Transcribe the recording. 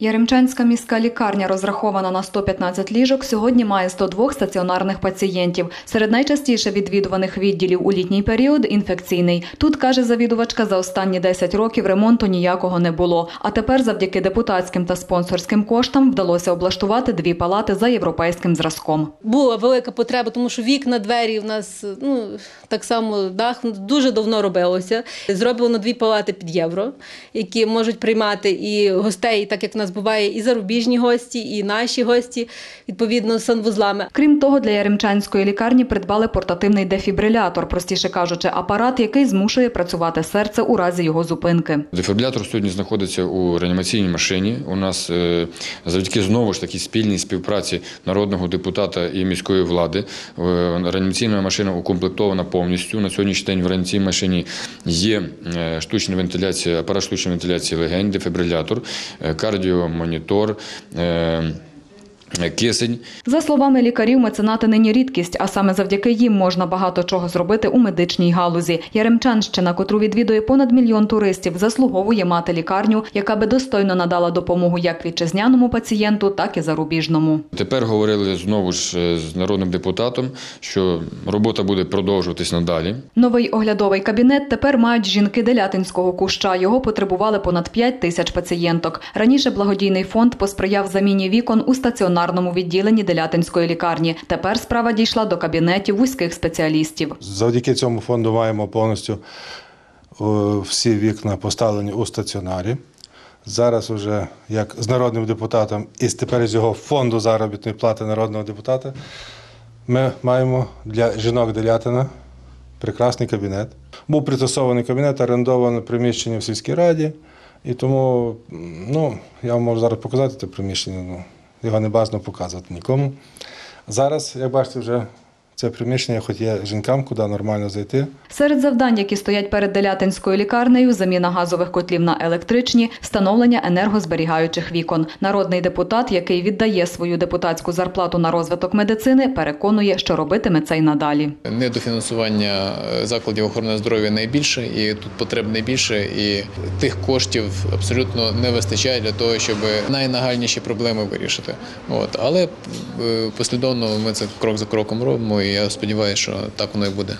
Яремчанська міська лікарня, розрахована на 115 ліжок, сьогодні має 102 стаціонарних пацієнтів. Серед найчастіше відвідуваних відділів у літній період – інфекційний. Тут, каже завідувачка, за останні 10 років ремонту ніякого не було. А тепер завдяки депутатським та спонсорським коштам вдалося облаштувати дві палати за європейським зразком. Була велика потреба, тому що вікна, двері в нас ну так само дах дуже давно робилося. Зроблено дві палати під євро, які можуть приймати і гостей, так як в нас буває, і зарубіжні гості, і наші гості, відповідно з санвузлами. Крім того, для Яремчанської лікарні придбали портативний дефібрилятор, простіше кажучи, апарат, який змушує працювати серце у разі його зупинки. Дефібрилятор сьогодні знаходиться у реанімаційній машині. У нас е, завдяки знову ж таки спільній співпраці народного депутата і міської влади. е, Реанімаційна машина укомплектована повністю. На сьогоднішній день в реанімаційній машині є е, штучна вентиляція, апарат штучної вентиляції легень, дефібрилятор, е, кардіомонітор. Кисень За словами лікарів, меценати нині рідкість, а саме завдяки їм можна багато чого зробити у медичній галузі. Яремчанщина, котру відвідує понад мільйон туристів, заслуговує мати лікарню, яка би достойно надала допомогу як вітчизняному пацієнту, так і зарубіжному. Тепер говорили знову ж е, з народним депутатом, що робота буде продовжуватись надалі. Новий оглядовий кабінет тепер мають жінки Делятинського куща. Його потребували понад 5 тисяч пацієнток. Раніше благодійний фонд посприяв заміні вікон у стаціонарному відділенні Делятинської лікарні. Тепер справа дійшла до кабінетів вузьких спеціалістів. Завдяки цьому фонду маємо повністю е, всі вікна поставлені у стаціонарі. Зараз вже як з народним депутатом і тепер з його фонду заробітної плати народного депутата ми маємо для жінок Делятина прекрасний кабінет. Був пристосований кабінет, орендоване приміщення в сільській раді. І тому ну, я вам можу зараз показати це приміщення. Його не бажано показувати нікому. Зараз, як бачите, вже це приміщення, хоч є жінкам, куди нормально зайти. Серед завдань, які стоять перед Делятинською лікарнею, заміна газових котлів на електричні, встановлення енергозберігаючих вікон. Народний депутат, який віддає свою депутатську зарплату на розвиток медицини, переконує, що робитиме це й надалі. Недофінансування е, закладів охорони здоров'я найбільше, і тут потреб найбільше, і тих коштів абсолютно не вистачає для того, щоб найнагальніші проблеми вирішити. От але е, послідовно ми це крок за кроком робимо, я сподіваюся, що так воно і буде.